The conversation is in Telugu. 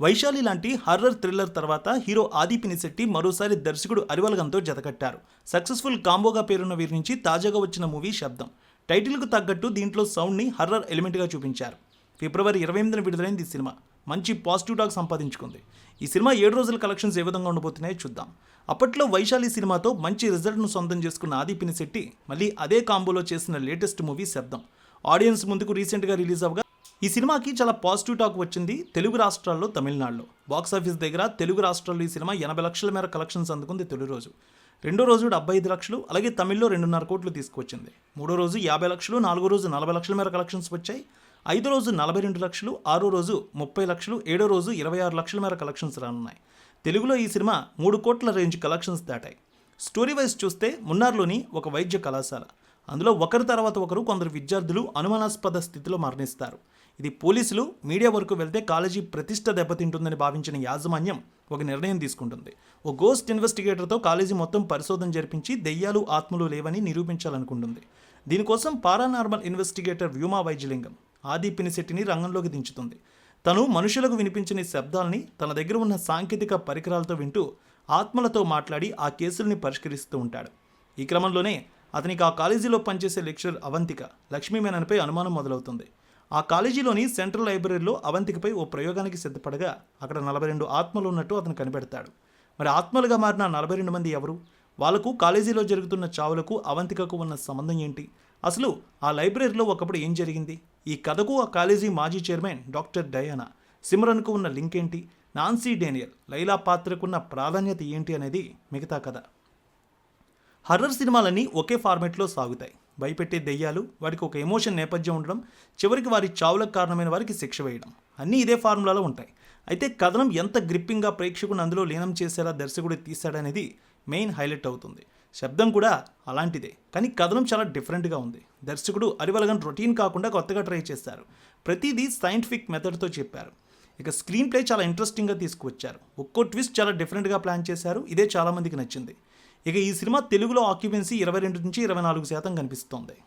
వైశాలి లాంటి హర్రర్ థ్రిల్లర్ తర్వాత హీరో ఆది పినిశెట్టి మరోసారి దర్శకుడు అరివలగంతో జతకట్టారు. సక్సెస్ఫుల్ కాంబోగా పేరున్న వీరి నుంచి తాజాగా వచ్చిన మూవీ శబ్దం. టైటిల్కు తగ్గట్టు దీంట్లో సౌండ్ని హర్రర్ ఎలిమెంట్గా చూపించారు. ఫిబ్రవరి ఇరవై ఎనిమిదిన విడుదలైంది ఈ సినిమా. మంచి పాజిటివ్ టాక్ సంపాదించుకుంది. ఈ సినిమా ఏడు రోజుల కలెక్షన్స్ ఏ విధంగా ఉండబోతున్నాయో చూద్దాం. అప్పట్లో వైశాలి సినిమాతో మంచి రిజల్ట్ను సొంతం చేసుకున్న ఆది పినిశెట్టి మళ్ళీ అదే కాంబోలో చేసిన లేటెస్ట్ మూవీ శబ్దం. ఆడియన్స్ ముందుకు రీసెంట్గా రిలీజ్ అవగా ఈ సినిమాకి చాలా పాజిటివ్ టాక్ వచ్చింది తెలుగు రాష్ట్రాల్లో తమిళనాడులో. బాక్స్ ఆఫీస్ దగ్గర తెలుగు రాష్ట్రాల్లో ఈ సినిమా ఎనభై లక్షల మేర కలెక్షన్స్ అందుకుంది తొలి రోజు. రెండో రోజు డెబ్బై ఐదు లక్షలు అలాగే తమిళ్ళో రెండున్నర కోట్లు తీసుకువచ్చింది. మూడో రోజు యాభై లక్షలు నాలుగో రోజు నలభై లక్షల మేర కలెక్షన్స్ వచ్చాయి. ఐదో రోజు నలభై రెండు లక్షలు ఆరో రోజు ముప్పై లక్షలు ఏడో రోజు ఇరవై ఆరు లక్షల మేర కలెక్షన్స్ రానున్నాయి. తెలుగులో ఈ సినిమా మూడు కోట్ల రేంజ్ కలెక్షన్స్ దాటాయి. స్టోరీ వైజ్ చూస్తే మున్నార్లోని ఒక వైద్య కళాశాల. అందులో ఒకరి తర్వాత ఒకరు కొందరు విద్యార్థులు అనుమానాస్పద స్థితిలో మరణిస్తారు. ఇది పోలీసులు మీడియా వరకు వెళ్తే కాలేజీ ప్రతిష్ట దెబ్బతింటుందని భావించిన యాజమాన్యం ఒక నిర్ణయం తీసుకుంటుంది. ఓ గోస్ట్ ఇన్వెస్టిగేటర్తో కాలేజీ మొత్తం పరిశోధన జరిపించి దెయ్యాలు ఆత్మలు లేవని నిరూపించాలనుకుంటుంది. దీనికోసం పారానార్మల్ ఇన్వెస్టిగేటర్ వ్యూమా వైద్యలింగం ఆది పినిశెట్టిని రంగంలోకి దించుతుంది. తను మనుషులకు వినిపించని శబ్దాల్ని తన దగ్గర ఉన్న సాంకేతిక పరికరాలతో వింటూ ఆత్మలతో మాట్లాడి ఆ కేసుల్ని పరిష్కరిస్తూ ఉంటాడు. ఈ క్రమంలోనే అతనికి ఆ కాలేజీలో పనిచేసే లెక్చరర్ అవంతిక లక్ష్మీ మేనన్పై అనుమానం మొదలవుతుంది. ఆ కాలేజీలోని సెంట్రల్ లైబ్రరీలో అవంతికపై ఓ ప్రయోగానికి సిద్ధపడగా అక్కడ నలభై రెండు ఆత్మలు ఉన్నట్టు అతను కనిపెడతాడు. మరి ఆత్మలుగా మారిన నలభై రెండు మంది ఎవరు? వాళ్ళకు కాలేజీలో జరుగుతున్న చావులకు అవంతికకు ఉన్న సంబంధం ఏంటి? అసలు ఆ లైబ్రరీలో ఒకప్పుడు ఏం జరిగింది? ఈ కథకు ఆ కాలేజీ మాజీ చైర్మన్ డాక్టర్ డయానా సిమరన్కు ఉన్న లింక్ ఏంటి? నాన్సీ డేనియల్ లైలా పాత్రకున్న ప్రాధాన్యత ఏంటి అనేది మిగతా కథ. హర్రర్ సినిమాలన్నీ ఒకే ఫార్మేట్లో సాగుతాయి. భయపెట్టే దెయ్యాలు వారికి ఒక ఎమోషన్ నేపథ్యం ఉండడం చివరికి వారి చావులకు కారణమైన వారికి శిక్ష వేయడం. అన్నీ ఇదే ఫార్ములాలో ఉంటాయి. అయితే కథనం ఎంత గ్రిప్పింగ్గా ప్రేక్షకుని అందులో లీనం చేసేలా దర్శకుడు తీశాడనేది మెయిన్ హైలైట్ అవుతుంది. శబ్దం కూడా అలాంటిదే. కానీ కథనం చాలా డిఫరెంట్గా ఉంది. దర్శకుడు అరివలగన్ రొటీన్ కాకుండా కొత్తగా ట్రై చేశారు. ప్రతిదీ సైంటిఫిక్ మెథడ్తో చెప్పారు. ఇక స్క్రీన్ ప్లే చాలా ఇంట్రెస్టింగ్గా తీసుకువచ్చారు. ఒక్కో ట్విస్ట్ చాలా డిఫరెంట్గా ప్లాన్ చేశారు. ఇదే చాలామందికి నచ్చింది. ఇక ఈ సినిమా తెలుగులో ఆక్యుపెన్సీ ఇరవై రెండు నుంచి ఇరవై నాలుగు శాతం కనిపిస్తోంది.